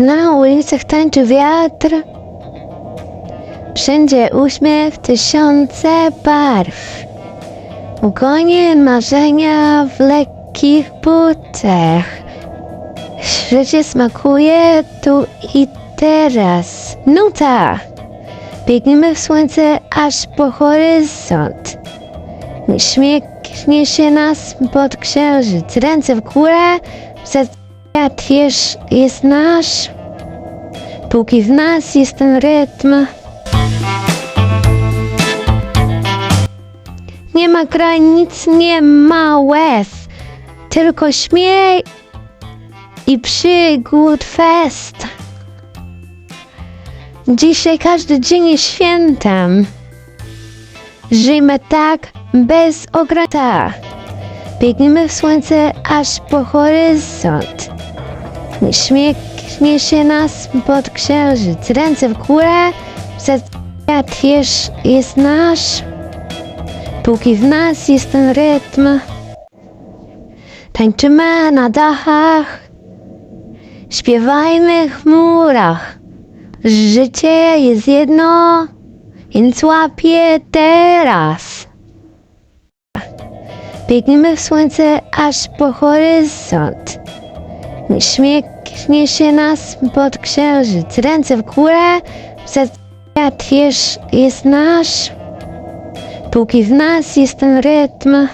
Na ulicach tańczy wiatr. Wszędzie uśmiech, tysiące barw. Ugonie marzenia w lekkich butach. Życie smakuje tu i teraz. Nuta! Biegniemy w słońce aż po horyzont. Śmiechnie się nas pod księżyc. Ręce w górę, świat jest, jest nasz. Póki w nas jest ten rytm. Nie ma granic, nie ma łez. Tylko śmiech i przygód fest. Dzisiaj każdy dzień jest świętem. Żyjmy tak bez ograniczenia. Biegniemy w słońce aż po horyzont. Śmiechnie się nas pod księżyc. Ręce w górę, świat jest, jest nasz. Póki w nas jest ten rytm. Tańczymy na dachach. Śpiewajmy w chmurach. Życie jest jedno, więc łapię teraz. Biegniemy w słońce aż po horyzont. Śmiechnie się nas pod księżyc. Ręce w górę, świat jest, jest nasz. Póki w nas jest ten rytm.